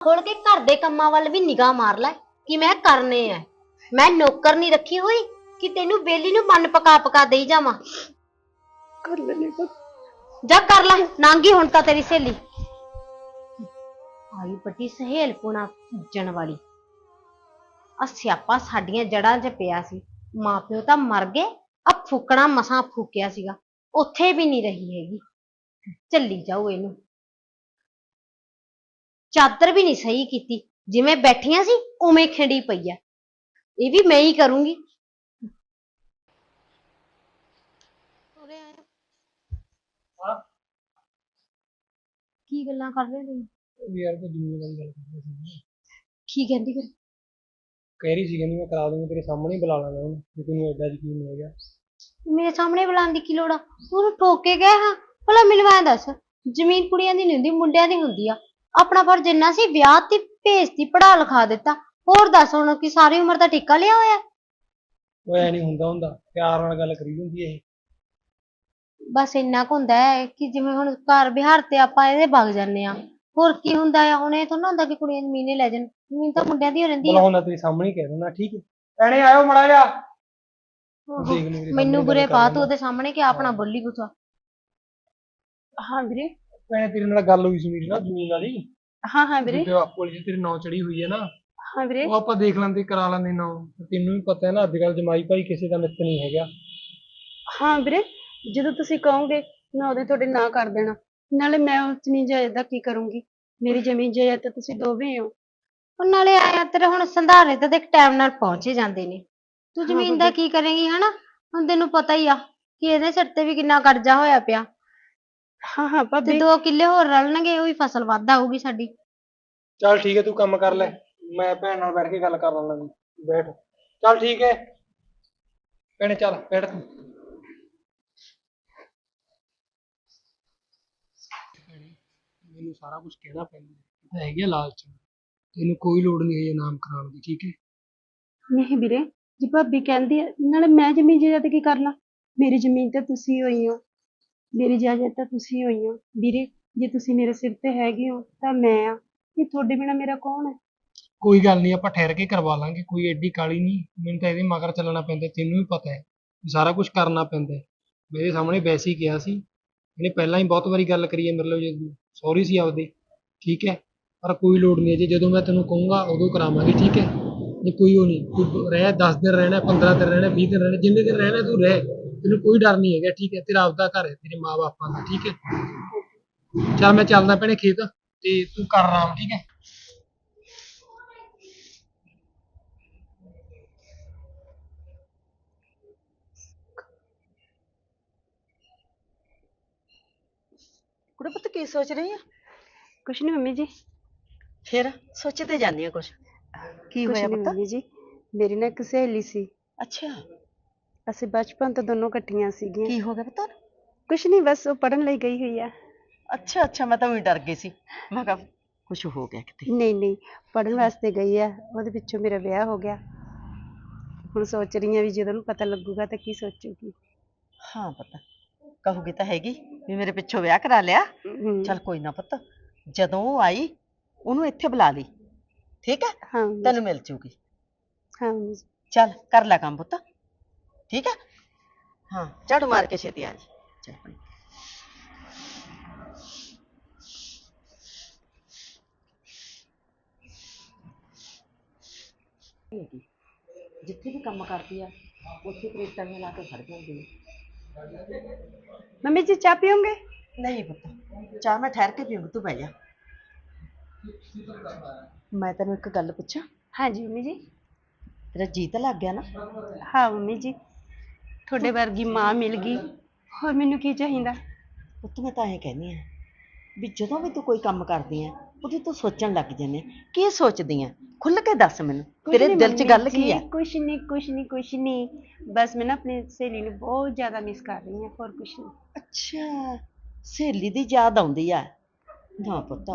ਖੋਲ ਕੇ ਘਰ ਦੇ ਕੰਮਾਂ ਵੱਲ ਵੀ ਨਿਗਾਹ ਮਾਰ ਲੈ ਕਿ ਮੈਂ ਕਰਨੇ ਐ। ਮੈਂ ਨੌਕਰ ਨਹੀਂ ਰੱਖੀ ਹੋਈ ਕਿ ਤੈਨੂੰ ਬੇਲੀ ਨੂੰ ਮਨ ਪਕਾ ਪਕਾ ਦੇਈ ਜਾਵਾਂ। ਕਰ ਲੈਨੇ ਪੁੱਤ ਜਾ ਕਰ ਲੈ ਨਾਂਗੀ ਹੁਣ ਤਾਂ ਤੇਰੀ ਸਹੇਲੀ। ਆਈ ਪੱਟੀ ਸਹੇਲ ਪੁਣਾ ਭੁੱਜਣ ਵਾਲੀ। ਆ ਸਿਆਪਾ ਸਾਡੀਆਂ ਜੜਾਂ 'ਚ ਪਿਆ ਸੀ। ਮਾਪਿਓ ਤਾਂ ਮਰ ਗਏ ਆ ਫੂਕਣਾ ਮਸਾਂ ਫੂਕਿਆ ਸੀਗਾ। ਉੱਥੇ ਵੀ ਨਹੀਂ ਰਹੀ ਹੈਗੀ। ਚੱਲੀ ਜਾਓ ਇਹਨੂੰ। ਚਾਦਰ ਵੀ ਨਹੀਂ ਸਹੀ ਕੀਤੀ। ਜਿਵੇਂ ਬੈਠੀਆਂ ਸੀ ਉਵੇਂ ਖਿੰਡੀ ਪਈ ਆ। ਇਹ ਵੀ ਮੈਂ ਹੀ ਕਰੂੰਗੀ। ਹਾਂ। ਕੀ ਗੱਲਾਂ ਕਰ ਰਹੇ ਤੁਸੀਂ? ਯਾਰ ਕੋਈ ਜ਼ਮੀਨ ਵਾਲੀ ਗੱਲ ਕਰ ਰਹੀ ਸੀ ਕੀ ਕਹਿੰਦੀ ਫਿਰ? ਕਹਿ ਰਹੀ ਸੀ ਕਹਿੰਦੀ ਮੈਂ ਕਰਾ ਦੂੰਗੀ ਤੇਰੇ ਸਾਹਮਣੇ ਹੀ ਬੁਲਾ ਲਾਂਗਾ ਉਹਨੂੰ ਜੇ ਤੈਨੂੰ ਐਡਾ ਯਕੀਨ ਹੋ ਗਿਆ ਮੇਰੇ ਸਾਹਮਣੇ ਬੁਲਾਉਣ ਦੀ ਕੀ ਲੋੜ ਆ? ਉਹਨੂੰ ਠੋਕ ਕੇ ਗਏ ਹਾਂ। ਭਲਾ ਮੈਨੂੰ ਐਂ ਦੱਸ ਜ਼ਮੀਨ ਕੁੜੀਆਂ ਦੀ ਨਹੀਂ ਹੁੰਦੀ ਮੁੰਡਿਆਂ ਦੀ ਹੁੰਦੀ ਆ। ਆਪਣਾ ਫਰਜ਼ ਇੰਨਾ ਸੀ ਵਿਆਹ ਤੇ ਭੇਜਤੀ ਪੜਾ ਲਿਖਾ ਦਿੱਤਾ। ਹੋਰ ਦੱਸ ਹੁਣ ਕਿ ਸਾਰੀ ਉਮਰ ਦਾ ਠੇਕਾ ਲਿਆ ਹੋਇਆ? ਉਹ ਐ ਨਹੀਂ ਹੁੰਦਾ ਹੁੰਦਾ। ਪਿਆਰ ਨਾਲ ਗੱਲ ਕਰੀ ਹੁੰਦੀ ਇਹ। ਬਸ ਇੰਨਾ ਕੁ ਹੁੰਦਾ ਹੈ ਕਿ ਜਿਵੇਂ ਹੁਣ ਘਰ ਬਿਹਾਰ ਤੇ ਆਪਾਂ ਇਹਦੇ ਵਗ ਜਾਂਦੇ ਆ ਹੋਰ ਕੀ ਹੁੰਦਾ ਆ? ਹੁਣ ਇਹ ਤਾਂ ਨਾ ਹੁੰਦਾ ਕਿ ਕੁੜੀਆਂ ਜ਼ਮੀਨੇ ਲੈ ਜਾਣ। ਜ਼ਮੀਨ ਤਾਂ ਮੁੰਡਿਆਂ ਦੀ ਹੋ ਰਹਿੰਦੀ ਆ। ਬੁਲਾਉਣਾ ਤੇਰੇ ਸਾਹਮਣੇ ਹੀ ਕਹਿ ਦਿੰਦਾ ਠੀਕ ਹੈ। ਭੈਣੇ ਆਇਓ ਮੜਾ ਜਾ ਦੇਖ ਮੇਰੀ ਮੈਨੂੰ ਬੁਰੇ ਕਰ ਪਾ ਲੈਂਦਾ। ਤੂੰ ਉਹਦੇ ਸਾਹਮਣੇ ਕਿ ਆਪਣਾ ਬੋਲੀ ਪੁੱਛਾ ਹਾਂ ਵੀਰੇ ਭੈਣੇ ਤੇਰੇ ਨਾਲ ਗੱਲ ਹੋਈ ਸੀ ਮੇਰੀ ਨਾ ਜ਼ਮੀਨ ਵਾਲੀ। ਹਾਂ ਹਾਂ ਵੀਰੇ। ਤੇ ਪੁਲਿਸ ਤੇਰੇ ਨਾਂ ਚੜੀ ਹੋਈ ਹੈ ਨਾ। ਹਾਂ ਵੀਰੇ। ਉਹ ਆਪਾਂ ਦੇਖ ਲੈਂਦੇ ਕਰਾ ਲੈਂਦੇ ਨਾਂ। ਤੈਨੂੰ ਵੀ ਪਤਾ ਹੈ ਨਾ ਅੱਜ ਕੱਲ ਜਮਾਈ ਭਾਈ ਕਿਸੇ ਦਾ ਮਿੱਤ ਨਹੀਂ ਹੈਗਾ। ਹਾਂ ਵੀਰੇ ਜਦੋਂ ਤੁਸੀਂ ਕਹੋਗੇ ਮੈਂ ਉਹਦੇ ਤੁਹਾਡੇ ਨਾਂ ਕਰ ਦੇਣਾ। ਨਾਲੇ ਮੈਂ ਉਸ ਜ਼ਮੀਨ ਜਾਇਦਾਦ ਦਾ ਕੀ ਕਰੂੰਗੀ? ਮੇਰੀ ਜ਼ਮੀਨ ਜਾਇਦਾਦ ਤਾਂ ਤੁਸੀਂ ਦੋਵੇਂ ਹੋ। ਉਹ ਨਾਲੇ ਆਇਆ ਤੇਰੇ ਹੁਣ ਸੰਧਾਰੇ ਤਾਂ ਦੇਖ ਟਾਈਮ ਨਾਲ ਪਹੁੰਚ ਹੀ ਜਾਂਦੇ ਨੇ। ਤੂੰ ਜ਼ਮੀਨ ਦਾ। ਕੀ ਕਰੇਂਗੀ ਹਨਾ? ਹੁਣ ਤੈਨੂੰ ਪਤਾ ਹੀ ਆ ਕਿ ਇਹਦੇ ਸਿਰ ਤੇ ਵੀ ਕਿੰਨਾ ਕਰਜ਼ਾ ਹੋਇਆ ਪਿਆ। ਹਾਂ ਹਾਂ ਤੇ ਭਾਬੀ ਦੋ ਕਿੱਲੇ ਹੋਰ ਰਲਣਗੇ ਉਹ ਵੀ ਫਸਲ ਵੱਧ ਆਊਗੀ ਸਾਡੀ। ਚੱਲ ਠੀਕ ਹੈ ਤੂੰ ਕੰਮ ਕਰ ਲੈ। ਮੈਂ ਭੈਣ ਨਾਲ ਬੈਠ ਕੇ ਗੱਲ ਕਰ ਲੈਣਾ ਬੈਠ। ਚੱਲ ਠੀਕ ਹੈ। ਭੈਣੇ ਚੱਲ ਬੈਠ ਤੂੰ। ਭੈਣੇ, ਮੈਨੂੰ ਸਾਰਾ ਕੁਝ ਕਹਿਣਾ ਪੈਂਦਾ ਹੈ। ਇਹ ਹੈਗੀ ਆ ਲਾਲਚ ਤੈਨੂੰ ਕੋਈ ਲੋੜ ਨਹੀਂ ਹੈ ਇਹ ਨਾਮ ਕਰਾਉਣ ਦੀ ਠੀਕ ਹੈ? ਨਹੀਂ ਵੀਰੇ ਜੀ ਭਾਬੀ ਕਹਿੰਦੀ ਹੈ ਨਾਲੇ ਮੈਂ ਜ਼ਮੀਨ ਜਾਇਦਾਦ ਕੀ ਕਰਨਾ? ਮੇਰੀ ਜ਼ਮੀਨ ਤਾਂ ਤੁਸੀਂ ਹੋਈ ਹੋ। ਮੇਰੀ ਜਾਇਦਾਦ ਤਾਂ ਤੁਸੀਂ ਹੋਈ ਹੋ। ਵੀਰੇ, ਜੇ ਤੁਸੀਂ ਮੇਰੇ ਸਿਰ ਤੇ ਹੈਗੇ ਹੋ, ਤਾਂ ਮੈਂ ਆ। ਇਹ ਤੁਹਾਡੇ ਬਿਨਾ ਮੇਰਾ ਕੌਣ ਹੈ? ਕੋਈ ਗੱਲ ਨਹੀਂ, ਆਪਾਂ ਠਹਿਰ ਕੇ ਕਰਵਾ ਲਾਂਗੇ। ਕੋਈ ਐਡੀ ਕਾਲੀ ਨਹੀਂ। ਮੈਨੂੰ ਤਾਂ ਇਹਦੇ ਮਗਰ ਚੱਲਣਾ ਪੈਂਦਾ, ਤੈਨੂੰ ਵੀ ਪਤਾ ਹੈ। ਵੀ ਸਾਰਾ ਕੁਝ ਕਰਨਾ ਪੈਂਦਾ ਹੈ। ਮੇਰੇ ਸਾਹਮਣੇ ਵੈਸੇ ਹੀ ਕਿਹਾ ਸੀ। ਇਹਨੇ ਪਹਿਲਾਂ ਹੀ ਬਹੁਤ ਵਾਰੀ ਗੱਲ ਕਰੀ ਹੈ ਮੇਰੇ ਨਾਲ ਸੌਰੀ ਸੀ ਆਪਦੇ। ਠੀਕ ਹੈ? ਪਰ ਕੋਈ ਲੋੜ ਨਹੀਂ ਹੈ। ਜੀ ਜਦੋਂ ਮੈਂ ਤੈਨੂੰ ਕਹੂੰਗਾ, ਉਦੋਂ ਕਰਾਵਾਂਗੇ, ਠੀਕ ਹੈ? ਜੇ ਕੋਈ ਉਹ ਨਹੀਂ, ਤੂੰ ਰਹਿ 10 ਦਿਨ ਰਹਿਣਾ 15 ਦਿਨ ਰਹਿਣਾ 20 ਦਿਨ ਰਹਿਣਾ, ਜਿੰਨੇ ਦਿਨ ਰਹਿਣਾ ਤੂੰ ਰਹਿ। ਤੈਨੂੰ ਕੋਈ ਡਰ ਨਹੀਂ ਹੈਗਾ ਠੀਕ ਹੈ? ਤੇਰਾ ਆਪਦਾ ਘਰ ਹੈ ਤੇਰੇ ਮਾਪੇ ਦਾ ਠੀਕ ਹੈ? ਚੱਲ ਮੈਂ ਚੱਲਦਾ ਭੈਣੇ ਖੇਤ ਤੇ ਤੂੰ ਕਰ ਆਰਾਮ ਠੀਕ ਹੈ? ਕੁੜੇ ਪੁੱਤ ਕੀ ਸੋਚ ਰਹੀ ਆ? ਕੁਛ ਨਹੀਂ ਮੰਮੀ ਜੀ। ਫਿਰ ਸੋਚੀ ਤੇ ਜਾਂਦੀ ਆ ਕੁਛ। ਕੀ ਹੋਇਆ ਪੁੱਤ? ਮੰਮੀ ਜੀ ਮੇਰੀ ਨਾ ਇੱਕ ਸਹੇਲੀ ਸੀ। ਅੱਛਾ। ਅਸੀਂ ਬਚਪਨ ਤੋਂ ਦੋਨੋਂ ਇਕੱਠੀਆਂ ਸੀਗੀਆਂ। ਕੀ ਹੋ ਗਿਆ ਪੁੱਤ? ਕੁਛ ਨਹੀਂ ਬਸ ਉਹ ਪੜਨ ਲਈ ਗਈ ਹੋਈ ਆ। ਅੱਛਾ ਅੱਛਾ ਮੈਂ ਤਾਂ ਵੀ ਡਰ ਗਈ ਸੀ। ਮੈਂ ਕਿਹਾ ਕੁਛ ਹੋ ਗਿਆ ਕਿਤੇ? ਨਹੀਂ ਨਹੀਂ ਪੜਨ ਵਾਸਤੇ ਗਈ ਆ। ਉਹਦੇ ਪਿੱਛੋਂ ਮੇਰਾ ਵਿਆਹ ਹੋ ਗਿਆ। ਹੁਣ ਸੋਚ ਰਹੀ ਆ ਵੀ ਜਦੋਂ ਉਹਨੂੰ ਪਤਾ ਲੱਗੂਗਾ ਤਾਂ ਕੀ ਸੋਚੂਗੀ। ਹਾਂ ਪੁੱਤ ਕਹੂਗੀ ਤਾਂ ਹੈਗੀ ਵੀ ਮੇਰੇ ਪਿੱਛੋਂ ਵਿਆਹ ਕਰਾ ਲਿਆ। ਹਮ, ਚੱਲ ਕੋਈ ਨਾ ਪੁੱਤ ਜਦੋਂ ਉਹ ਆਈ ਉਹਨੂੰ ਇੱਥੇ ਬੁਲਾ ਲਈ। ਠੀਕ ਹੈ? ਹਾਂ ਤੈਨੂੰ ਮਿਲ ਜੂਗੀ। ਹਾਂ ਮੰਮੀ ਜੀ। ਚੱਲ ਕਰ ਲੈ ਕੰਮ ਪੁੱਤ। ਠੀਕ ਹੈ ਹਾਂ ਝਾੜੂ ਮਾਰ ਕੇ ਛੇਤੀ ਆ ਜੀ ਚੱਲ ਭਾਈ। ਹੈਗੀ। ਜਿੱਥੇ ਵੀ ਕੰਮ ਕਰਦੀ ਆ ਉੱਥੇ ਪ੍ਰੇਟਾਂ ਲਾ ਕੇ ਖੜ ਜਾਂਦੀ ਹੈ ਮੰਮੀ ਜੀ ਚਾਹ ਪੀਓਗੇ ਨਹੀਂ ਪੁੱਤ ਚਾਹ ਮੈਂ ਠਹਿਰ ਕੇ ਪੀਉਂਗੀ ਤੂੰ ਬਹਿ ਜਾ ਮੈਂ ਤੈਨੂੰ ਇੱਕ ਗੱਲ ਪੁੱਛਾਂ ਹਾਂਜੀ ਮੰਮੀ ਜੀ ਤੇਰਾ ਜੀ ਤਾਂ ਲੱਗ ਗਿਆ ਨਾ ਹਾਂ ਮੰਮੀ ਜੀ ਤੁਹਾਡੇ ਵਰਗੀ ਮਾਂ ਮਿਲ ਗਈ। ਹੋਰ ਮੈਨੂੰ ਕੀ ਚਾਹੀਦਾ? ਪੁੱਤ ਮੈਂ ਤਾਂ ਇਹ ਕਹਿੰਦੀ ਆ ਵੀ ਜਦੋਂ ਵੀ ਤੂੰ ਕੋਈ ਕੰਮ ਕਰਦੀ ਆ ਉਹਦੀ ਤੂੰ ਸੋਚਣ ਲੱਗ ਜਾਂਦੀ ਆ। ਕੀ ਸੋਚਦੀ ਆ? ਖੁੱਲ ਕੇ ਦੱਸ ਮੈਨੂੰ। ਤੇਰੇ ਦਿਲ 'ਚ ਗੱਲ ਕੀ ਆ? ਕੁਛ ਨਹੀਂ ਕੁਛ ਨਹੀਂ ਕੁਛ ਨਹੀਂ ਬਸ ਮੈਂ ਨਾ ਆਪਣੀ ਸਹੇਲੀ ਨੂੰ ਬਹੁਤ ਜ਼ਿਆਦਾ ਮਿਸ ਕਰ ਰਹੀ ਹਾਂ ਹੋਰ ਕੁਛ ਨਹੀਂ ਅੱਛਾ ਸਹੇਲੀ ਦੀ ਯਾਦ ਆਉਂਦੀ ਆ। ਨਾ ਪੁੱਤ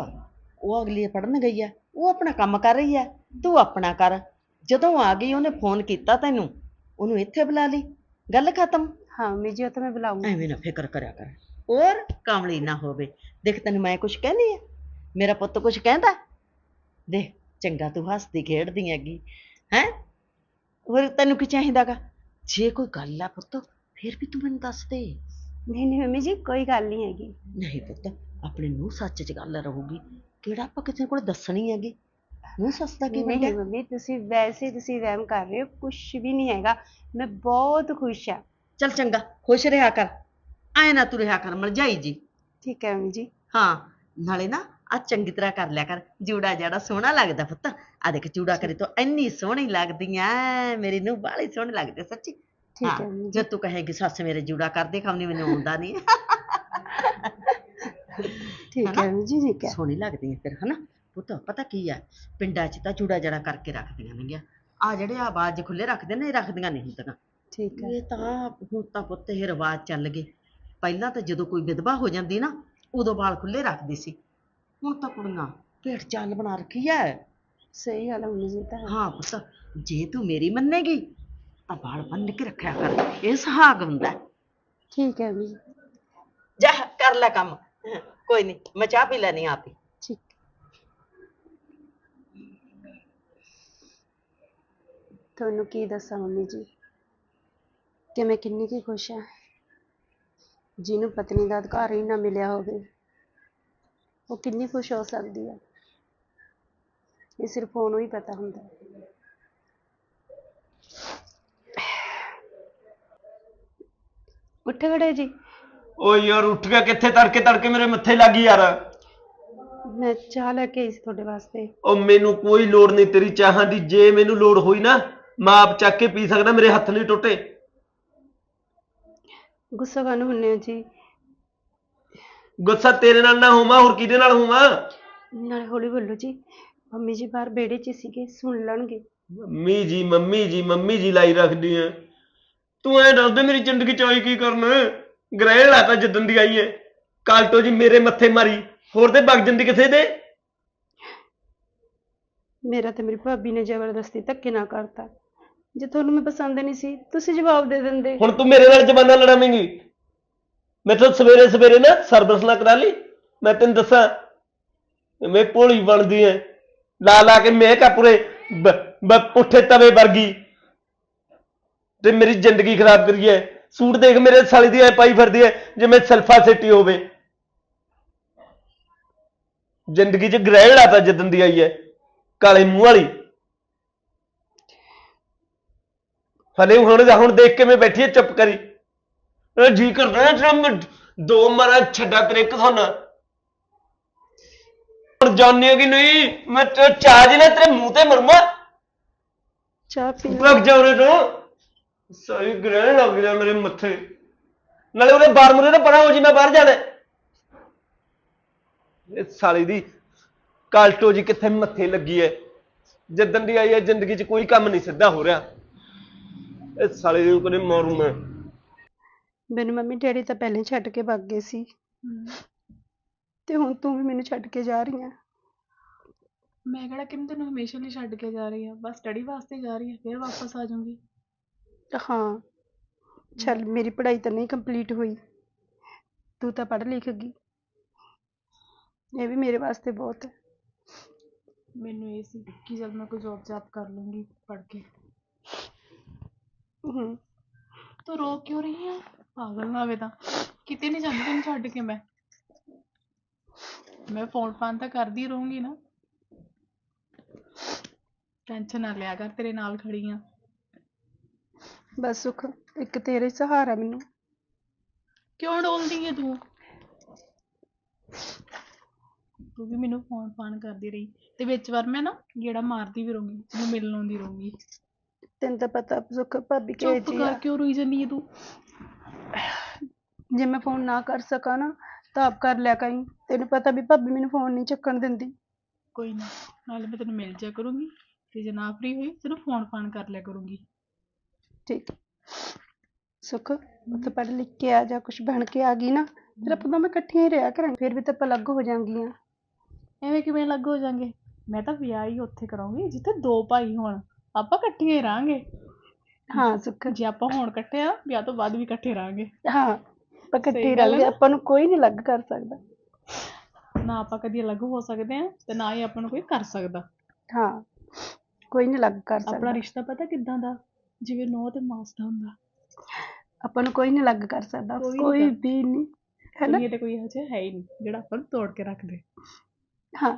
ਉਹ ਅਗਲੀ ਪੜਨ ਗਈ ਆ ਉਹ ਆਪਣਾ ਕੰਮ ਕਰ ਰਹੀ ਆ। ਤੂੰ ਆਪਣਾ ਕਰ। ਜਦੋਂ ਆ ਗਈ ਉਹਨੇ ਫੋਨ ਕੀਤਾ ਤੈਨੂੰ। ਉਹਨੂੰ ਇੱਥੇ ਬੁਲਾ ਲਈ। ਗੱਲ ਖਤਮ। ਹਾਂ ਮੰਮੀ ਜੀ ਉਹ ਤਾਂ ਮੈਂ ਬੁਲਾਉਂਗੀ। ਐਵੇਂ ਨਾ ਫਿਕਰ ਕਰਿਆ ਕਰ। ਹੋਰ ਕਾਮਲੀ ਨਾ ਹੋਵੇ। ਦੇਖ ਤੈਨੂੰ ਮੈਂ ਕੁਝ ਕਹਿੰਦੀ ਆ। ਮੇਰਾ ਪੁੱਤ ਕੁਝ ਕਹਿੰਦਾ? ਦੇਖ ਚੰਗਾ ਤੂੰ ਹੱਸਦੀ ਖੇਡਦੀ ਹੈਗੀ ਹੈ? ਹੋਰ ਤੈਨੂੰ ਕੀ ਚਾਹੀਦਾਗਾ? ਜੇ ਕੋਈ ਗੱਲ ਆ ਪੁੱਤ ਫਿਰ ਵੀ ਤੂੰ ਮੈਨੂੰ ਦੱਸ ਦੇ। ਨਹੀਂ ਨਹੀਂ ਮੰਮੀ ਜੀ ਕੋਈ ਗੱਲ ਨਹੀਂ ਹੈਗੀ। ਨਹੀਂ ਪੁੱਤ ਆਪਣੇ ਨੂੰ ਸੱਚ 'ਚ ਗੱਲ ਰਹੂਗੀ। ਕਿਹੜਾ ਆਪਾਂ ਕਿਸੇ ਕੋਲ ਦੱਸਣੀ ਹੈਗੀ? ਨੂੰ ਸੱਚ ਦਾ ਕੀ ਨਹੀਂ ਮੰਮੀ ਤੁਸੀਂ ਵੈਸੇ ਤੁਸੀਂ ਵਹਿਮ ਕਰ ਰਹੇ ਹੋ ਕੁਝ ਵੀ ਨਹੀਂ ਹੈਗਾ। ਮੈਂ ਬਹੁਤ ਖੁਸ਼ ਹਾਂ। ਚੱਲ ਚੰਗਾ ਖੁਸ਼ ਰਿਹਾ ਕਰ। ਐ ਨਾ ਤੂੰ ਰਿਹਾ ਕਰ ਮਰਜਾਈ ਜੀ। ਠੀਕ ਹੈ ਮੰਮੀ ਜੀ। ਹਾਂ ਨਾਲੇ ਨਾ ਆ ਚੰਗੀ ਤਰ੍ਹਾਂ ਕਰ ਲਿਆ ਕਰ। ਜੂੜਾ ਜਿਹੜਾ ਸੋਹਣਾ ਲੱਗਦਾ ਪੁੱਤ। ਆ ਦੇਖ ਜੂੜਾ ਕਰੇ ਤਾਂ ਇੰਨੀ ਸੋਹਣੀ ਲੱਗਦੀ ਐ ਮੇਰੀ ਨੂੰ ਬਾਹਲੀ ਸੋਹਣੀ ਲੱਗਦੀ ਸੱਚੀ। ਠੀਕ ਹਾਂ, ਹੈ ਮੰਮੀ ਜੇ। ਤੂੰ ਕਹੇਗੀ ਸੱਸ ਮੇਰੇ ਜੂੜਾ ਕਰਦੇ ਖਾਉਣੀ ਮੈਨੂੰ ਆਉਂਦਾ ਨਹੀਂ ਠੀਕ? ਹੈ ਮੰਮੀ ਜੀ ਠੀਕ ਹੈ। ਸੋਹਣੀ ਲੱਗਦੀ ਫਿਰ ਹਨਾ? ਪੁੱਤ ਪਤਾ ਕੀ ਆ ਪਿੰਡਾਂ 'ਚ ਤਾਂ ਜੂੜਾ ਜੜਾ ਕਰਕੇ ਰੱਖਦੀਆਂ ਨੇਗੀਆਂ। ਆ ਜਿਹੜੇ ਆ ਬਾਜ ਖੁੱਲੇ ਰੱਖਦੇ ਨੇ ਇਹ ਰੱਖਦੀਆਂ ਨਹੀਂ ਹੁੰਦੀਆਂ ਠੀਕ ਹੈ ਇਹ ਤਾਂ ਹੁਣ ਤਾਂ ਪੁੱਤ ਇਹ ਰਿਵਾਜ ਚੱਲ ਗਏ। ਪਹਿਲਾਂ ਤਾਂ ਜਦੋਂ ਕੋਈ ਵਿਧਵਾ ਹੋ ਜਾਂਦੀ ਨਾ ਉਦੋਂ ਵਾਲ ਖੁੱਲੇ ਰੱਖਦੇ ਸੀ। ਹੁਣ ਤਾਂ ਕੁੜੀਆਂ ਭੇਡ ਚਾਲ ਬਣਾ ਰੱਖੀ ਐ। ਸਹੀ ਗੱਲ ਹੈ ਮੰਮੀ ਜੀ ਤਾਂ ਹਾਂ। ਪੁੱਤ ਜੇ ਤੂੰ ਮੇਰੀ ਮੰਨੇਗੀ ਤਾਂ ਵਾਲ ਬੰਨ ਕੇ ਰੱਖਿਆ ਕਰ। ਇਹ ਸੁਹਾਗ ਹੁੰਦਾ ਹੈ। ਠੀਕ ਹੈ ਜੀ ਜਾ ਕਰ ਲੈ ਕੰਮ। ਹਾਂ, ਕੋਈ ਨਹੀਂ ਮੈਂ ਚਾਹ ਪੀ ਲੈਣੀ ਆਪੀ। ਤੁਹਾਨੂੰ ਕੀ ਦੱਸਾਂ ਮੰਮੀ ਜੀ? ਕਿ ਮੈਂ ਕਿੰਨੀ ਕੀ ਖੁਸ਼ ਹਾਂ। ਜਿਹਨੂੰ ਪਤਨੀ ਦਾ ਅਧਿਕਾਰ ਹੀ ਨਾ ਮਿਲਿਆ ਹੋਵੇ ਉਹ ਕਿੰਨੀ ਖੁਸ਼ ਹੋ ਸਕਦੀ ਹੈ ਇਹ ਸਿਰਫ ਉਹਨੂੰ ਹੀ ਪਤਾ ਹੁੰਦਾ। ਹੈ। ਉੱਠ ਖੜੇ ਜੀ? ਓ ਯਾਰ ਉੱਠ ਗਿਆ ਕਿੱਥੇ ਤੜਕੇ ਤੜਕੇ ਮੇਰੇ ਮੱਥੇ ਲੱਗੀ ਯਾਰ? ਮੈਂ ਚਾਹ ਲੈ ਕੇ ਆਈ ਸੀ ਤੁਹਾਡੇ ਵਾਸਤੇ। ਓ ਮੈਨੂੰ ਕੋਈ ਲੋੜ ਨਹੀਂ ਤੇਰੀ ਚਾਹਾਂ ਦੀ ਜੇ ਮੈਨੂੰ ਲੋੜ ਹੋਈ ਨਾ ਮੈਂ ਆਪ ਚੱਕ ਕੇ ਪੀ ਸਕਦਾ ਮੇਰੇ ਹੱਥ ਨਹੀਂ ਟੁੱਟੇ। ਗੁੱਸਾ ਕਾਹਨੂੰ ਹੁੰਨੇ ਹੋ ਜੀ? ਗੁੱਸਾ ਤੇਰੇ ਨਾਲ ਨਾ ਹੋਵਾਂ ਹੋਰ ਕਿਹਦੇ ਨਾਲ ਹੋਵਾਂ? ਨਾਲੇ ਹੌਲੀ ਬੋਲੋ ਜੀ। ਮੰਮੀ ਜੀ ਬਾਹਰ ਵਿਹੜੇ 'ਚ ਹੀ ਸੀਗੇ ਸੁਣ ਲੈਣਗੇ। ਮੰਮੀ ਜੀ ਮੰਮੀ ਜੀ ਮੰਮੀ ਜੀ ਲਾਈ ਰੱਖਦੀ ਐ ਤੂੰ ਐ ਦੱਸ ਦੇ ਮੇਰੀ ਜ਼ਿੰਦਗੀ ਚ ਆਈ ਕੀ ਕਰਨਾ? ਗ੍ਰਹਿ ਲਾਤਾ ਜਿੱਦਣ ਦੀ ਆਈ ਐ। ਕਾਲਟੋ ਜੀ ਮੇਰੇ ਮੱਥੇ ਮਾਰੀ। ਹੋਰ ਤੇ ਵਗ ਜਾਂਦੀ ਕਿਸੇ ਦੇ? ਮੇਰਾ ਤੇ ਮੇਰੀ ਭਾਬੀ ਨੇ ਜ਼ਬਰਦਸਤੀ ਧੱਕੇ ਨਾ ਕਰਤਾ। ਜੇ ਤੁਹਾਨੂੰ ਮੈਂ ਪਸੰਦ ਨਹੀਂ ਸੀ, ਤੁਸੀਂ ਜਵਾਬ ਦੇ ਦਿੰਦੇ। ਹੁਣ ਤੂੰ ਮੇਰੇ ਨਾਲ ਜਮਾਨਾ ਲੜਾਵੇਂਗੀ। ਮੈਥੋਂ ਸਵੇਰੇ ਸਵੇਰੇ ਨਾ ਸਰਵਿਸ ਨਾ ਕਰਾ ਲਈ। ਮੈਂ ਤੈਨੂੰ ਦੱਸਾਂ, ਮੈਂ ਭੋਲੀ ਬਣਦੀ ਐ। ਲਾ ਲਾ ਕੇ ਮੈਂ ਕਪੂਰੇ ਪੁੱਠੇ ਤਵੇ ਵਰਗੀ। ਤੇ ਮੇਰੀ ਜ਼ਿੰਦਗੀ ਖਰਾਬ ਕਰੀ ਐ। ਸੂਟ ਦੇਖ ਮੇਰੇ ਸਾਲੀ ਦੀ ਐ, ਪਾਈ ਫਿਰਦੀ ਐ ਜਿਵੇਂ ਸਲਫਾ ਸਿੱਟੀ ਹੋਵੇ। ਜ਼ਿੰਦਗੀ 'ਚ ਗ੍ਰਹਿ ਲਾਤਾ ਜਿੱਦਣ ਦੀ ਆਈ ਐ। ਕਾਲੇ ਮੂੰਹ ਵਾਲੀ। ਹਲੇ ਹੁਣ ਹੁਣ ਦੇਖ ਕੇ ਮੈਂ ਬੈਠੀ ਐ ਚੁੱਪ ਕਰੀ। ਇਹ ਜੀ ਕਰਦਾ ਜਰਾ ਮੈਂ ਦੋ ਮਾਰਾਂ ਛੱਡਾ ਤੇਰੇ ਕਥਨ ਹੁਣ ਜਾਣਨੀ ਹੋ ਕਿ ਨਹੀਂ ਮੈਂ ਤੇ ਚਾਹ ਜੀ ਨਾ ਤੇਰੇ ਮੂੰਹ ਤੇ ਮਰਮਾ। ਚਾਹ ਪੀ ਲਓ। ਭੱਗ ਜਾ ਉਰੇ ਤੋਂ। ਸਹੀ ਗ੍ਰਹਿ ਲੱਗ ਗਿਆ ਮੇਰੇ ਮੱਥੇ। ਨਾਲੇ ਉਹਦੇ ਬਾਰ ਮੁਰੇ ਤਾਂ ਪਰਾਂ ਹੋ ਜੀ ਮੈਂ ਬਾਹਰ ਜਾਣਾ ਹੈ। ਇਹ ਸਾਲੀ ਦੀ ਕਾਲਟੋ ਜੀ ਕਿੱਥੇ ਮੱਥੇ ਲੱਗੀ ਐ। ਜਿੱਦਣ ਦੀ ਆਈ ਐ ਜ਼ਿੰਦਗੀ 'ਚ ਕੋਈ ਕੰਮ ਨਹੀਂ ਸਿੱਧਾ ਹੋ ਰਿਹਾ। ਇਹ ਸਾਲੇ ਨੂੰ ਕਦੇ ਮਾਰੂ ਮੈਂ। ਮੈਨੂੰ ਮੰਮੀ ਡੈਡੀ ਤਾਂ ਪਹਿਲਾਂ ਹੀ ਛੱਡ ਕੇ ਭੱਗ ਗਏ ਸੀ। ਤੇ ਹੁਣ ਤੂੰ ਵੀ ਮੈਨੂੰ ਛੱਡ ਕੇ ਜਾ ਰਹੀ ਹੈ ਮੈਂ ਕਿਹੜਾ ਕਿ ਤੈਨੂੰ ਹਮੇਸ਼ਾ ਲਈ ਛੱਡ ਕੇ ਜਾ ਰਹੀ ਆ। ਬਸ ਸਟੱਡੀ ਵਾਸਤੇ ਜਾ ਰਹੀ ਆ ਫਿਰ ਵਾਪਸ ਆ ਜਾਊਂਗੀ। ਹਾਂ। ਚੱਲ ਮੇਰੀ ਪੜ੍ਹਾਈ ਤਾਂ ਨਹੀਂ ਕੰਪਲੀਟ ਹੋਈ। ਤੂੰ ਤਾਂ ਪੜ੍ਹ ਲਿਖ ਗਈ। ਇਹ ਵੀ ਮੇਰੇ ਵਾਸਤੇ ਬਹੁਤ ਹੈ। ਮੈਨੂੰ ਇਹ ਸੀ ਕਿ ਜਦ ਮੈਂ ਕੋਈ ਜੌਬ ਜਾਬ ਕਰ ਲੂੰਗੀ ਪੜ੍ਹ ਕੇ। ਤੂੰ ਰੋ ਕਿਉਂ ਰਹੀ ਆ? ਪਾਗਲ ਨਾ ਹੋਵੇ ਤਾਂ। ਕਿਤੇ ਨਹੀਂ ਜਾਂਦੀ ਤੈਨੂੰ ਛੱਡ ਕੇ ਮੈਂ। ਮੈਂ ਫੋਨ ਫਾਨ ਤਾਂ ਕਰਦੀ ਰਹੂੰਗੀ ਨਾ। ਟੈਨਸ਼ਨ ਨਾ ਲਿਆ ਕਰ ਤੇਰੇ ਨਾਲ ਖੜੀ ਆ। ਬਸ ਸੁੱਖ ਇੱਕ ਤੇਰੇ ਸਹਾਰਾ ਮੈਨੂੰ। ਕਿਉਂ ਡੋਲਦੀ ਹੈ ਤੂੰ? ਤੂੰ ਵੀ ਮੈਨੂੰ ਫੋਨ ਫਾਨ ਕਰਦੀ ਰਹੀ। ਤੇ ਵਿੱਚ ਵਾਰ ਮੈਂ ਨਾ ਗੇੜਾ ਮਾਰਦੀ ਵੀ ਰਹੂੰਗੀ ਤੈਨੂੰ ਮਿਲਣ ਆਉਂਦੀ ਰਹੂੰਗੀ। ਤੈਨੂੰ ਤਾਂ ਪਤਾ ਸੁੱਖ ਭਾਬੀ ਕਿਹੋ ਚੁੱਪ ਜਿਹੀ ਕਰ ਆ ਕਿਉਂ ਰੋਈ ਜਾਂਦੀ ਹੈ ਤੂੰ। ਜੇ ਮੈਂ ਫੋਨ ਨਾ ਕਰ ਸਕਾਂ ਨਾ ਤਾਂ ਆਪ ਕਰ ਲਿਆ ਕਰੀ। ਤੈਨੂੰ ਪਤਾ ਵੀ ਭਾਬੀ ਮੈਨੂੰ ਫੋਨ ਨਹੀਂ ਚੱਕਣ ਦਿੰਦੀ। ਕੋਈ ਨਾ ਨਾਲੇ ਮੈਂ ਤੈਨੂੰ ਮਿਲ ਜਾ ਕਰੂੰਗੀ। ਤੇ ਜੇ ਨਾ ਫ੍ਰੀ ਹੋਈ ਤੈਨੂੰ ਫੋਨ ਫਾਨ ਕਰ ਲਿਆ ਕਰੂੰਗੀ। ਠੀਕ। ਸੁੱਖ ਉੱਥੇ ਪੜ੍ਹ ਲਿਖ ਕੇ ਆ ਜਾ ਕੁਝ ਬਣ ਕੇ ਆ ਗਈ ਨਾ। ਫਿਰ ਆਪਾਂ ਦੋਵੇਂ ਇਕੱਠੀਆਂ ਹੀ ਰਿਹਾ ਕਰਾਂਗੇ ਫਿਰ ਵੀ ਤਾਂ ਆਪਾਂ ਅਲੱਗ ਹੋ ਜਾਵਾਂਗੀਆਂ ਐਵੇਂ ਕਿਵੇਂ ਅਲੱਗ ਹੋ ਜਾਾਂਗੇ? ਮੈਂ ਤਾਂ ਵਿਆਹ ਹੀ ਉੱਥੇ ਕਰਾਉਂਗੀ ਜਿੱਥੇ ਦੋ ਭਾਈ ਹੋਣ। ਆਪਾਂ ਇਕੱਠੇ ਹੀ ਰਹਾਂਗੇ। ਹਾਂ ਸੁੱਖ। ਜੇ ਆਪਾਂ ਹੁਣ ਇਕੱਠੇ ਆ ਵਿਆਹ ਤੋਂ ਬਾਅਦ ਵੀ ਇਕੱਠੇ ਰਹਾਂਗੇ। ਹਾਂ ਆਪਾਂ ਇਕੱਠੇ ਸਹੀ ਗੱਲ ਹੈ? ਆਪਾਂ ਨੂੰ ਕੋਈ ਨਹੀਂ ਅਲੱਗ ਕਰ ਸਕਦਾ। ਨਾ ਆਪਾਂ ਕਦੀ ਅਲੱਗ ਹੋ ਸਕਦੇ ਆ ਤੇ ਨਾ ਹੀ ਆਪਾਂ ਨੂੰ ਕੋਈ ਕਰ ਸਕਦਾ। ਹਾਂ ਕੋਈ ਨਹੀਂ ਲੱਗ ਕਰ ਆਪਣਾ ਸਕਦਾ। ਰਿਸ਼ਤਾ ਪਤਾ ਕਿੱਦਾਂ ਦਾ? ਜਿਵੇਂ ਨੌ ਤੇ ਮਾਸ ਦਾ ਹੁੰਦਾ। ਆਪਾਂ ਨੂੰ ਕੋਈ ਨਹੀਂ ਲੱਗ ਕਰ ਸਕਦਾ ਕੋਈ ਨੀ ਕੋਈ ਕਰ- ਵੀ ਨਹੀਂ ਹੈ ਨਾ? ਦੁਨੀਆ ਤੇ ਕੋਈ ਇਹੋ ਜਿਹਾ ਹੈ ਹੀ ਨਹੀਂ ਜਿਹੜਾ ਆਪਾਂ ਨੂੰ ਤੋੜ ਕੇ ਰੱਖ ਦੇ। ਹਾਂ।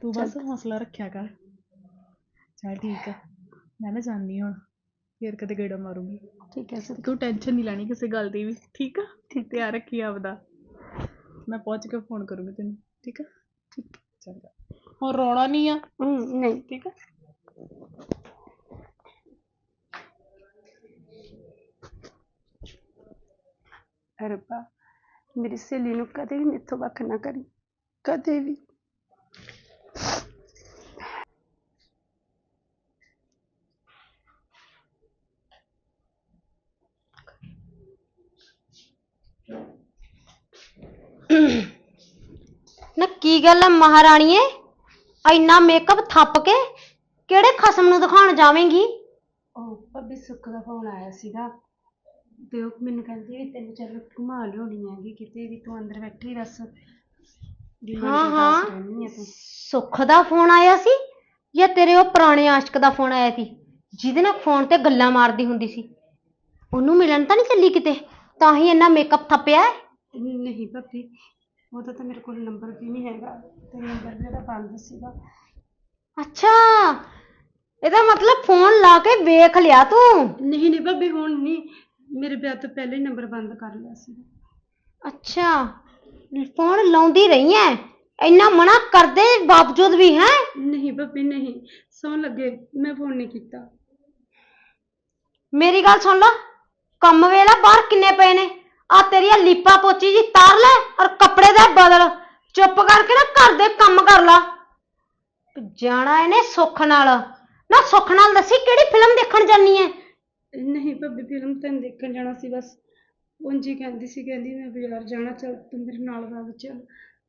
ਤੂੰ ਬਸ ਹੌਸਲਾ ਰੱਖਿਆ ਕਰ। ਚੱਲ ਠੀਕ ਆ। ਮੈਂ ਨਾ ਜਾਂਦੀ ਹੁਣ ਫੇਰ ਕਦੇ ਗੇੜਾ ਮਾਰੂੰਗੀ। ਠੀਕ ਹੈ ਸਰ। ਤੂੰ ਟੈਨਸ਼ਨ ਨਹੀਂ ਲੈਣੀ ਕਿਸੇ ਗੱਲ ਦੀ ਵੀ ਠੀਕ ਆ? ਠੀਕ ਧਿਆਨ ਰੱਖੀ ਆਪਦਾ। ਮੈਂ ਪਹੁੰਚ ਕੇ ਫੋਨ ਕਰੂੰਗੀ ਤੈਨੂੰ ਠੀਕ ਆ? ਠੀਕ। ਚੰਗਾ। ਹੁਣ ਰੋਣਾ ਨਹੀਂ ਆ? ਨਹੀਂ। ਠੀਕ ਆ? ਰੱਬਾ ਮੇਰੀ ਸਹੇਲੀ ਨੂੰ ਕਦੇ ਵੀ ਮੇਥੋਂ ਵੱਖ ਨਾ ਕਰੀ। ਕਦੇ ਵੀ ਨਾ ਕੀ ਗੱਲ ਆ ਮਹਾਰਾਣੀਏ? ਇੰਨਾ ਮੇਕਅਪ ਥੱਪ ਕੇ ਕਿਹੜੇ ਖਸਮ ਨੂੰ ਦਿਖਾਉਣ ਜਾਵੇਂਗੀ? ਉਹ ਭਾਬੀ ਸੁੱਖ ਦਾ ਫੋਨ ਆਇਆ ਸੀਗਾ ਤੇ ਉਹ ਮੈਨੂੰ ਕਹਿੰਦੀ ਵੀ ਤੈਨੂੰ ਚੱਲ ਘੁਮਾ ਲਿਆਉਣੀ ਹੈਗੀ ਕਿਤੇ ਵੀ ਤੂੰ ਅੰਦਰ ਬੈਠੀ ਰਸ ਹਾਂ, ਹਾਂ। ਸੁੱਖ ਦਾ ਫੋਨ ਆਇਆ ਸੀ ਜਾਂ ਤੇਰੇ ਉਹ ਪੁਰਾਣੇ ਆਸ਼ਕ ਦਾ ਫੋਨ ਆਇਆ ਸੀ ਜਿਹਦੇ ਨਾਲ ਫੋਨ ਤੇ ਗੱਲਾਂ ਮਾਰਦੀ ਹੁੰਦੀ ਸੀ? ਉਹਨੂੰ ਮਿਲਣ ਤਾਂ ਨਹੀਂ ਚੱਲੀ ਕਿਤੇ? ਤਾਂ ਹੀ ਇੰਨਾ ਮੇਕਅਪ ਥੱਪਿਆ ਹੈ? ਨਹੀਂ ਭਾਬੀ। ਉਹਦਾ ਤਾਂ ਮੇਰੇ ਕੋਲ ਨੰਬਰ ਵੀ ਨਹੀਂ ਹੈਗਾ ਤੇ ਨੰਬਰ ਵੀ ਉਹਦਾ ਬੰਦ ਸੀਗਾ। ਅੱਛਾ ਇਹਦਾ ਮਤਲਬ ਫੋਨ ਲਾ ਕੇ ਵੇਖ ਲਿਆ ਤੂੰ? ਨਹੀਂ ਨਹੀਂ ਭਾਬੀ ਹੁਣ ਨਹੀਂ। ਮੇਰੇ ਵਿਆਹ ਤੋਂ ਪਹਿਲਾਂ ਹੀ ਨੰਬਰ ਬੰਦ ਕਰ ਲਿਆ ਸੀਗਾ ਅੱਛਾ ਫੋਨ ਲਾਉਂਦੀ ਰਹੀ ਐ? ਇੰਨਾ ਮਨਾ ਕਰਦੇ ਬਾਵਜੂਦ ਵੀ ਹੈ? ਨਹੀਂ ਭਾਬੀ ਨਹੀਂ। ਸੌਣ ਲੱਗੇ ਮੈਂ ਫੋਨ ਨਹੀਂ ਕੀਤਾ। ਮੇਰੀ ਗੱਲ ਸੁਣ ਲੈ ਕੰਮ ਵੇਲਾ ਬਾਹਰ ਕਿੰਨੇ ਪਏ ਨੇ? ਆ ਤੇਰੀਆਂ ਲੀਪਾ ਪੋਚੀ ਜੀ ਤਾਰ ਲੈ ਔਰ ਕੱਪੜੇ ਦਾ ਬਦਲ। ਚੁੱਪ ਕਰਕੇ ਨਾ ਘਰ ਦੇ ਕੰਮ ਕਰ ਲਾ। ਜਾਣਾ ਇਹਨੇ ਸੁੱਖ ਨਾਲ। ਨਾ ਸੁੱਖ ਨਾਲ ਦੱਸੀ ਕਿਹੜੀ ਫਿਲਮ ਦੇਖਣ ਜਾਨੀ ਐ? ਨਹੀਂ ਭਾਬੀ ਫਿਲਮ ਤਾਂ ਦੇਖਣ ਜਾਣਾ ਸੀ ਬਸ। ਉਂਝ ਹੀ ਕਹਿੰਦੀ ਸੀ ਕਹਿੰਦੀ ਮੈਂ ਬਾਜ਼ਾਰ ਜਾਣਾ ਚੱਲ ਤੂੰ ਮੇਰੇ ਨਾਲ ਵਗ ਚੱਲ।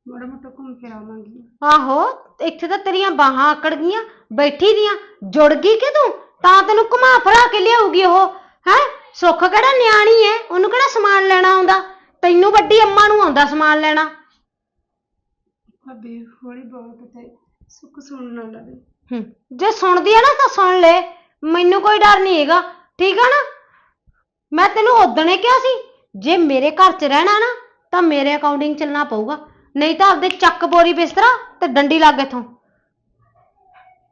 ਮਾੜਾ ਮੋਟਾ ਘੁੰਮ ਫਿਰ ਆਵਾਂਗੀ। ਆਹੋ ਇੱਥੇ ਤਾਂ ਤੇਰੀਆਂ ਬਾਹਾਂ ਆਕੜ ਗਈਆਂ ਬੈਠੀ ਦੀਆਂ ਜੁੜ ਗਈ ਕਿ ਤੂੰ? ਤਾਂ ਤੈਨੂੰ ਘੁਮਾ ਫਰਾ ਕੇ ਲਿਆਊਗੀ ਉਹ ਹੈ? ਸੁੱਖ ਕਿਹੜਾ ਨਿਆਣੀ ਐ? ਉਹਨੂੰ ਕਿਹੜਾ ਸਮਾਨ ਲੈਣਾ ਆਉਂਦਾ? ਤੈਨੂੰ ਵੱਡੀ ਅੰਮਾ ਨੂੰ ਆਉਂਦਾ ਸਮਾਨ ਲੈਣਾ। ਭਾਬੀ ਹੌਲੀ ਬੋਲ ਕਿਤੇ ਸੁੱਖ ਸੁਣ ਨਾ ਲਵੇ। ਹੂੰ, ਜੇ ਸੁਣਦੀ ਆ ਨਾ ਤਾਂ ਸੁਣ ਲੈ। ਮੈਨੂੰ ਕੋਈ ਡਰ ਨਹੀਂ ਹੈਗਾ। ਠੀਕ ਆ ਨਾ? ਮੈਂ ਤੈਨੂੰ ਉਦਣੇ ਕਿਹਾ ਸੀ ਜੇ ਮੇਰੇ ਘਰ 'ਚ ਰਹਿਣਾ ਨਾ ਤਾਂ ਮੇਰੇ ਅਕਾਊਂਟਿੰਗ ਚੱਲਣਾ ਪਊਗਾ। ਨਹੀਂ ਤਾਂ ਆਪਦੇ ਚੱਕ ਬੋਰੀ ਬਿਸਤਰਾ ਤੇ ਡੰਡੀ ਲੱਗ ਇੱਥੋਂ।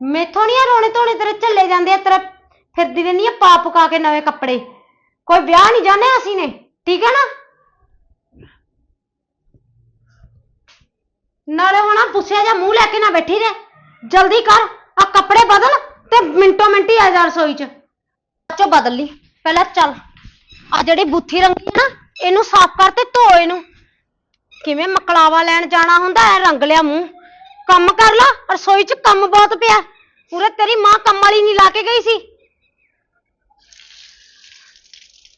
ਮੈਥੋਂ ਨਹੀਂ ਆ ਰੋਣੇ ਧੋਣੇ ਤੇਰੇ ਝੱਲੇ ਜਾਂਦੇ ਆ ਤੇਰੇ ਫਿਰਦੀ ਰਹਿੰਦੀ ਆ ਪਾ ਪਕਾ ਕੇ ਨਵੇਂ ਕੱਪੜੇ। ਕੋਈ ਵਿਆਹ ਨਹੀਂ ਜਾਣੇ ਅਸੀਂ ਨੇ, ਠੀਕ ਹੈ ਨਾ? ਨਾਲੇ ਹੁਣ ਆ ਪੁੱਛਿਆ ਜਾ ਮੂੰਹ ਲੈ ਕੇ ਨਾ ਬੈਠੀ ਰਹਿ। ਜਲਦੀ ਕਰ ਆ ਕੱਪੜੇ ਬਦਲ ਤੇ ਮਿੰਟੋ ਮਿੰਟੀ ਆ ਜਾ ਰਸੋਈ ਚ। ਚੋ ਬਦਲ ਲਈ, ਪਹਿਲਾਂ ਚੱਲ। ਆ ਜਿਹੜੀ ਬੁੱਥੀ ਰੰਗੀ ਆ ਨਾ, ਇਹਨੂੰ ਸਾਫ਼ ਕਰ ਤੇ ਧੋ ਇਹਨੂੰ। ਕਿਵੇਂ ਮਕਲਾਵਾ ਲੈਣ ਜਾਣਾ ਹੁੰਦਾ, ਐ ਰੰਗ ਲਿਆ ਮੂੰਹ। ਕੰਮ ਕਰ ਲਾ, ਰਸੋਈ ਚ ਕੰਮ ਬਹੁਤ ਪਿਆ। ਪੂਰੇ ਤੇਰੀ ਮਾਂ ਕੰਮ ਵਾਲੀ ਨਹੀਂ ਲਾ ਕੇ ਗਈ ਸੀ।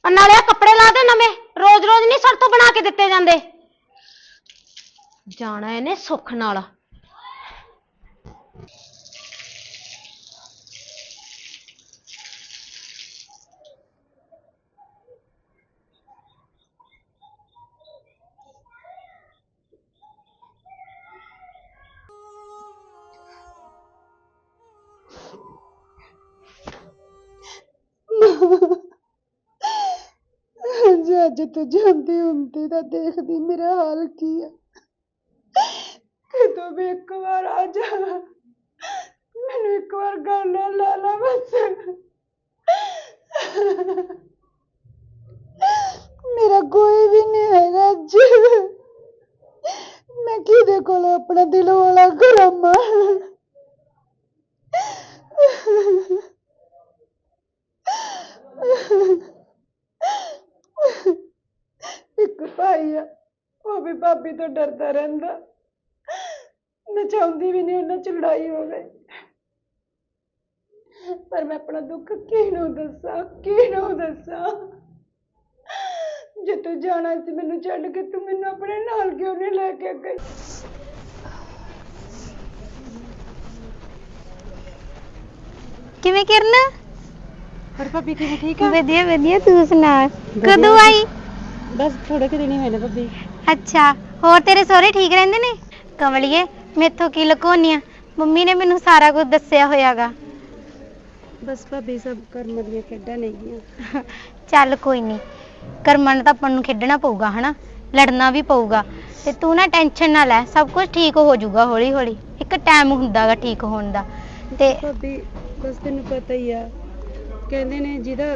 ਆ ਨਾਲੇ ਆ ਕੱਪੜੇ ਲਾ ਦੇ ਨਵੇਂ। ਰੋਜ਼ ਰੋਜ਼ ਨਹੀਂ ਸਰ ਤੋਂ ਬਣਾ ਕੇ ਦਿੱਤੇ ਜਾਂਦੇ। ਜਾਣਾ ਇਹਨੇ ਸੁੱਖ ਨਾਲ। ਜੇ ਜਾਂਦੀ ਹੁੰਦੀ ਤਾਂ ਦੇਖਦੀ ਮੇਰਾ ਹਾਲ ਕੀ ਹੈ ਕਿ ਵੀ ਇੱਕ ਵਾਰ ਆ ਜਾ। ਮੈਨੂੰ ਇੱਕ ਵਾਰ ਗੱਲ ਨਾਲ ਲਾ ਲਾ ਬਸ। ਮੇਰਾ ਕੋਈ ਵੀ ਨਹੀਂ ਹੈਗਾ ਅੱਜ। ਮੈਂ ਕਿਹਦੇ ਕੋਲ ਆਪਣਾ ਦਿਲ ਵਾਲਾ ਕਰਾਂਮਾ ਇੱਕ ਭਾਈ ਆ ਉਹ ਵੀ ਭਾਬੀ ਤੋਂ ਡਰਦਾ ਰਹਿੰਦਾ। ਮੈਂ ਚਾਹੁੰਦੀ ਵੀ ਨਹੀਂ ਉਹਨਾਂ ਚ ਲੜਾਈ ਹੋਵੇ। ਪਰ ਮੈਂ ਆਪਣਾ ਦੁੱਖ ਕਿਹਨੂੰ ਦੱਸਾਂ ਕਿਹਨੂੰ ਦੱਸਾਂ? ਜੇ ਤੂੰ ਜਾਣਾ ਸੀ ਮੈਨੂੰ ਛੱਡ ਕੇ ਤੂੰ ਮੈਨੂੰ ਆਪਣੇ ਨਾਲ ਕਿਉਂ ਨਹੀਂ ਲੈ ਕੇ ਗਈ? ਕਿਵੇਂ ਕਿਰਨ? ਪਰ ਭਾਬੀ ਕਿਵੇਂ ਠੀਕ ਆ? ਵਧੀਆ ਵਧੀਆ। ਤੂੰ ਸੁਣਾ ਕਦੋਂ ਆਈ? ਬਸ ਥੋੜੇ ਕਿ ਦਿਨ ਹੀ ਹੋਏ ਨੇ ਭਾਬੀ। ਅੱਛਾ ਹੋਰ ਤੇਰੇ ਸਹੁਰੇ ਠੀਕ ਰਹਿੰਦੇ ਨੇ? ਕਮਲੀਏ ਮੈਥੋਂ ਕੀ ਲੁਕਾਉਣੀ ਆ? ਮੰਮੀ ਨੇ ਮੈਨੂੰ ਸਾਰਾ ਕੁਝ ਦੱਸਿਆ ਹੋਇਆਗਾ। ਬਸ ਭਾਬੀ ਸਭ ਕਰਮ ਦੀਆਂ ਖੇਡਾਂ ਨੇਗੀਆਂ ਚੱਲ ਕੋਈ ਨਹੀਂ ਕਰਮਾਂ ਨਾਲ ਤਾਂ ਆਪਾਂ ਨੂੰ ਖੇਡਣਾ ਪਊਗਾ ਹਨਾ? ਲੜਨਾ ਵੀ ਪਊਗਾ। ਤੇ ਤੂੰ ਨਾ ਟੈਨਸ਼ਨ ਨਾ ਲੈ ਸਭ ਕੁਝ ਠੀਕ ਹੋ ਜਾਊਗਾ ਹੌਲੀ ਹੌਲੀ ਇੱਕ ਟਾਈਮ ਹੁੰਦਾਗਾ ਠੀਕ ਹੋਣ ਦਾ। ਤੇ ਭਾਬੀ ਬਸ ਤੈਨੂੰ ਪਤਾ ਹੀ ਆ ਕਹਿੰਦੇ ਨੇ ਜਿਹਦਾ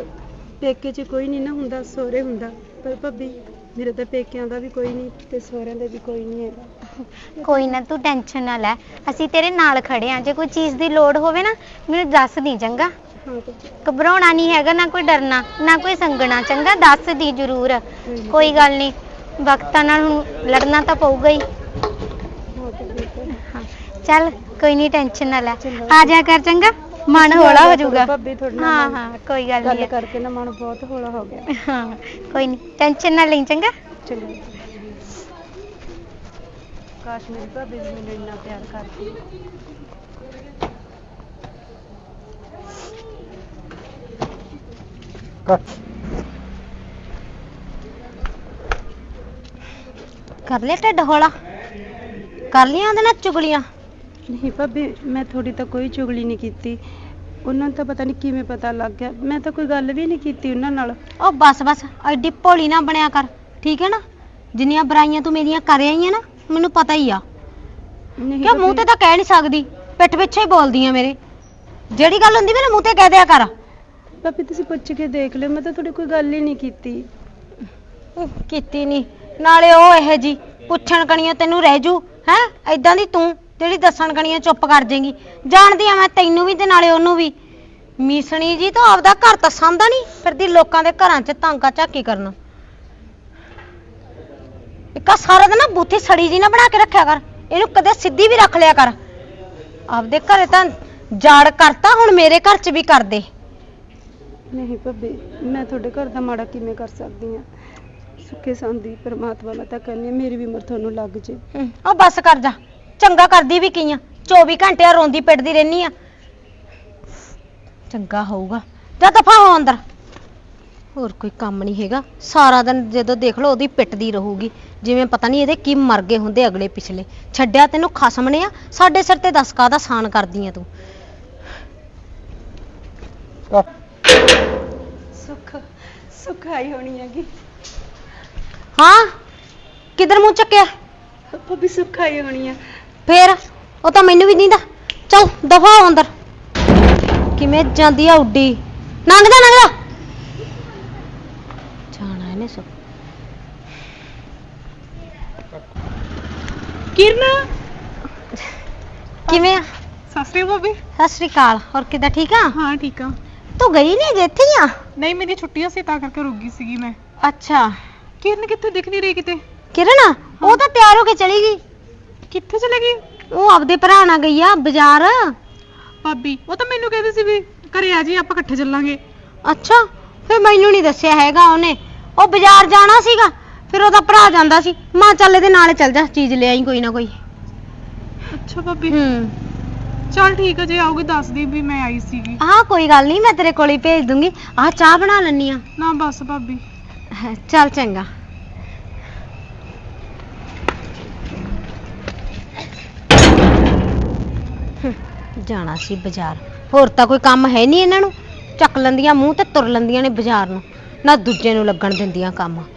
ਪੇਕੇ 'ਚ ਕੋਈ ਨਹੀਂ ਨਾ ਹੁੰਦਾ ਸਹੁਰੇ ਹੁੰਦਾ। ਪਰ ਭਾਬੀ ਮੇਰੇ ਤਾਂ ਪੇਕਿਆਂ ਦਾ ਵੀ ਕੋਈ ਨਹੀਂ ਤੇ ਸਹੁਰਿਆਂ ਦਾ ਵੀ ਕੋਈ ਨਹੀਂ ਹੈਗਾ। ਕੋਈ ਨਾ ਤੂੰ ਟੈਨਸ਼ਨ ਨਾ ਲੈ। ਅਸੀਂ ਤੇਰੇ ਨਾਲ ਖੜੇ ਆਂ। ਜੇ ਕੋਈ ਚੀਜ਼ ਦੀ ਲੋੜ ਹੋਵੇ ਨਾ ਮੈਨੂੰ ਦੱਸ ਦੀ ਚੰਗਾ। ਹਾਂ ਭਾਬੀ ਘਬਰਾਉਣਾ ਨਹੀਂ ਹੈਗਾ ਨਾ ਕੋਈ ਡਰਨਾ ਨਾ ਕੋਈ ਸੰਗਣਾ। ਚੰਗਾ ਦੱਸ ਦੀ ਜ਼ਰੂਰ। ਕੋਈ ਗੱਲ ਨਹੀਂ ਵਕਤਾਂ ਨਾਲ ਹੁਣ ਲੜਨਾ ਤਾਂ ਪਊਗਾ ਹੀ। ਹਾਂ ਭਾਬੀ ਤਾਂ ਹਾਂ ਚੱਲ ਕੋਈ ਨਹੀਂ ਟੈਨਸ਼ਨ ਨਾ ਲੈ। ਆ ਜਾ ਕਰ ਚੰਗਾ। ਮਨ ਹੌਲਾ ਹੋ ਜਾਊਗਾ। ਭਾਬੀ ਤੁਹਾਡੇ ਨਾਲ ਹਾਂ ਹਾਂ ਕੋਈ ਗੱਲ ਗੱਲ ਨਹੀਂ। ਕਰਕੇ ਨਾ ਮਨ ਬਹੁਤ ਹੌਲਾ ਹੋ ਗਿਆ। ਹਾਂ ਕੋਈ ਨਹੀਂ ਟੈਨਸ਼ਨ ਨਾ ਲਈ ਚੰਗਾ। ਚਲੋ ਕਾਸ਼ ਮੇਰੀ ਭਾਬੀ ਵੀ ਮੈਨੂੰ ਇੰਨਾ ਪਿਆਰ ਕਰਦੀ। ਕਰ ਲਿਆ ਢਿੱਡ ਹੌਲਾ? ਕਰ ਲਿਆ ਉਹਦੇ ਨਾਲ ਚੁਗਲੀਆਂ? ਨਹੀਂ ਭਾਬੀ ਮੈਂ ਤੁਹਾਡੀ ਤਾਂ ਕੋਈ ਚੁਗਲੀ ਨਹੀਂ ਕੀਤੀ। ਉਹਨਾਂ ਨੂੰ ਤਾਂ ਪਤਾ ਨਹੀਂ ਕਿਵੇਂ ਪਤਾ ਲੱਗ ਗਿਆ। ਮੈਂ ਤਾਂ ਕੋਈ ਗੱਲ ਵੀ ਨਹੀਂ ਕੀਤੀ ਉਹਨਾਂ ਨਾਲ। ਉਹ ਬਸ ਬਸ ਐਡੀ ਭੋਲੀ ਨਾ ਬਣਿਆ ਕਰ ਠੀਕ ਹੈ ਨਾ? ਜਿੰਨੀਆਂ ਬੁਰਾਈਆਂ ਤੂੰ ਮੇਰੀਆਂ ਕਰ ਆਈ ਹੈ ਨਾ ਮੈਨੂੰ ਪਤਾ ਹੀ ਆ। ਨਹੀਂ ਕਿਉਂ ਮੂੰਹ ਤੇ ਤਾਂ ਕਹਿ ਨਹੀਂ ਸਕਦੀ। ਪਿੱਠ ਪਿੱਛੇ ਹੀ ਬੋਲਦੀ ਆ ਮੇਰੇ। ਜਿਹੜੀ ਗੱਲ ਹੁੰਦੀ ਮੇਰੇ ਮੂੰਹ ਤੇ ਕਹਿ ਦਿਆ ਕਰ। ਭਾਬੀ ਤੁਸੀਂ ਪੁੱਛ ਕੇ ਦੇਖ ਲਿਓ ਮੈਂ ਤਾਂ ਤੁਹਾਡੀ ਕੋਈ ਗੱਲ ਹੀ ਨਹੀਂ ਕੀਤੀ। ਉਹ, ਕੀਤੀ ਨਹੀਂ। ਨਾਲੇ ਉਹ ਇਹ ਜੀ ਪੁੱਛਣ ਕਣੀਆਂ ਤੈਨੂੰ ਰਹਿ ਜੂ ਹੈ? ਐਦਾਂ ਦੀ ਤੂੰ। ਜਿਹੜੀ ਦੱਸਣ ਕਣੀਆਂ ਚੁੱਪ ਕਰ ਜਾਏਗੀ। ਜਾਣਦੀ ਆ ਮੈਂ ਤੈਨੂੰ ਵੀ ਤੇ ਨਾਲੇ ਉਹਨੂੰ ਵੀ। ਮੀਸਣੀ ਜੀ ਤਾਂ ਆਪਦਾ ਘਰ ਤਾਂ ਸੰਦਾ ਨਹੀਂ ਫਿਰਦੀ ਲੋਕਾਂ ਦੇ ਘਰਾਂ 'ਚ ਤਾਂਗਾ ਝਾਕੀ ਕਰਨ। ਇੱਕਾ ਸਾਰਾ ਦਿਨ ਨਾ ਬੂਥੀ ਸੜੀ ਜੀ ਨਾ ਬਣਾ ਕੇ ਰੱਖਿਆ ਕਰ। ਇਹਨੂੰ ਕਦੇ ਸਿੱਧੀ ਵੀ ਰੱਖ ਲਿਆ ਕਰ। ਆਪਦੇ ਘਰੇ ਤਾਂ ਜਾੜ ਕਰਤਾ ਹੁਣ ਮੇਰੇ ਘਰ 'ਚ ਵੀ ਕਰ ਦੇ। ਨਹੀਂ ਭਾਬੀ ਮੈਂ ਤੁਹਾਡੇ ਘਰ ਦਾ ਮਾੜਾ ਕਿਵੇਂ ਕਰ ਸਕਦੀ ਹਾਂ? ਸੁੱਖੇ ਸੰਦੀ ਪਰਮਾਤਮਾ ਮੈਂ ਤਾਂ ਕਹਿੰਦੀ ਹਾਂ ਮੇਰੀ ਵੀ ਉਮਰ ਤੁਹਾਨੂੰ ਲੱਗ ਜੇ। ਉਹ ਬੱਸ ਕਰ ਜਾ। ਚੰਗਾ ਕਰਦੀ ਵੀ ਕੀ ਆ? 24 ਘੰਟੇ ਆ ਰੋਂਦੀ ਪਿੱਟਦੀ ਰਹਿਨੀ ਆ। ਚੰਗਾ ਹੋਊਗਾ। ਜਾ ਦਫਾ ਹੋ ਅੰਦਰ। ਹੋਰ ਕੋਈ ਕੰਮ ਨਹੀਂ ਹੈਗਾ। ਸਾਰਾ ਦਿਨ ਜਦੋਂ ਦੇਖ ਲਓ ਉਹਦੀ ਪਿੱਟਦੀ ਰਹੂਗੀ। ਜਿਵੇਂ ਪਤਾ ਨਹੀਂ ਇਹਦੇ ਕੀ ਮਰ ਗਏ ਹੁੰਦੇ ਅਗਲੇ ਪਿਛਲੇ। ਛੱਡਿਆ ਤੈਨੂੰ ਖਸਮ ਨੇ ਆ? ਸਾਡੇ ਸਿਰ ਤੇ ਦਸ ਕਾਹਦਾ ਸਾਨ ਕਰਦੀ ਆ ਤੂੰ? ਸੁੱਖ ਸੁੱਖ ਆਈ ਹੋਣੀ ਹੈਗੀ। ਹਾਂ? ਕਿੱਧਰ ਮੂੰਹ ਚੱਕਿਆ? ਭਾਬੀ ਸੁੱਖ ਆਈ ਹੋਣੀ ਆ। ਫੇਰ ਉਹ ਤਾਂ ਮੈਨੂੰ ਵੀ ਦਿੰਦਾ। ਚੱਲ ਦਫਾ ਹੋ ਅੰਦਰ। ਕਿਵੇਂ ਜਾਂਦੀ ਆ ਉੱਡੀ। ਲੰਘ ਜਾ ਲੰਘ ਜਾ ਜਾਣਾ ਇਹਨੇ ਸਭ ਕਿਰਨ! ਕਿਵੇਂ ਆ? ਸਤਿ ਸ਼੍ਰੀ ਅਕਾਲ ਭਾਬੀ। ਸਤਿ ਸ੍ਰੀ ਅਕਾਲ। ਹੋਰ ਕਿੱਦਾਂ ਠੀਕ ਆ? ਹਾਂ ਠੀਕ ਆ। ਤੂੰ ਗਈ ਨਹੀਂ ਜੇ ਇੱਥੇ ਹੀ ਆ? ਨਹੀਂ ਮੇਰੀ ਛੁੱਟੀਆਂ ਸੀ ਤਾਂ ਕਰਕੇ ਰੁਕ ਗਈ ਸੀਗੀ ਮੈਂ। ਅੱਛਾ। ਕਿਰਨ ਕਿੱਥੇ ਦਿਖ ਨਹੀਂ ਰਹੀ ਕਿਤੇ? ਕਿਰਨ ਉਹ ਤਾਂ ਤਿਆਰ ਹੋ ਕੇ ਚਲੀ ਗਈ। ਕਿੱਥੇ ਚਲੇ ਗਈ? ਉਹ ਆਪਦੇ ਭਰਾ ਨਾਲ ਗਈ ਆ ਬਾਜ਼ਾਰ? ਭਾਬੀ ਉਹ ਤਾਂ ਮੈਨੂੰ ਕਹਿੰਦੀ ਸੀ ਵੀ ਘਰੇ ਆ ਜੀ ਆਪਾਂ ਇਕੱਠੇ ਚੱਲਾਂਗੇ। ਅੱਛਾ ਫਿਰ ਮੈਨੂੰ ਨਹੀਂ ਦੱਸਿਆ ਹੈਗਾ ਉਹਨੇ। ਉਹ ਬਾਜ਼ਾਰ ਜਾਣਾ ਸੀਗਾ ਫਿਰ ਉਹਦਾ ਭਰਾ ਜਾਂਦਾ ਸੀ। ਮਾਂ ਚੱਲ ਇਹਦੇ ਨਾਲ ਚੱਲ ਜਾ ਚੀਜ਼ ਲੈ ਆਈ ਕੋਈ ਨਾ ਕੋਈ। ਅੱਛਾ ਭਾਬੀ। ਹੂੰ। ਚਲ ਠੀਕ ਆ ਜੇ ਆਉਗੀ ਦੱਸ ਦੀ ਵੀ ਮੈਂ ਆਈ ਸੀਗੀ। ਆਹ ਕੋਈ ਗੱਲ ਨਹੀਂ ਮੈਂ ਤੇਰੇ ਕੋਲ ਹੀ ਭੇਜ ਦੂੰਗੀ। ਆਹ ਚਾਹ ਬਣਾ ਲੈਣੀ ਆ। ਨਾ ਬਸ ਭਾਬੀ। ਚੱਲ ਚੰਗਾ। ਜਾਣਾ ਸੀ ਬਾਜ਼ਾਰ। ਹੋਰ ਤਾਂ ਕੋਈ ਕੰਮ ਹੈ ਨਹੀਂ ਇਹਨਾਂ ਨੂੰ। ਚੱਕ ਲੈਂਦੀਆਂ ਮੂੰਹ ਤੇ ਤੁਰ ਲੈਂਦੀਆਂ ਨੇ ਬਾਜ਼ਾਰ ਨੂੰ। ਨਾ ਦੂਜੇ ਨੂੰ ਲੱਗਣ ਦਿੰਦੀਆਂ ਕੰਮ।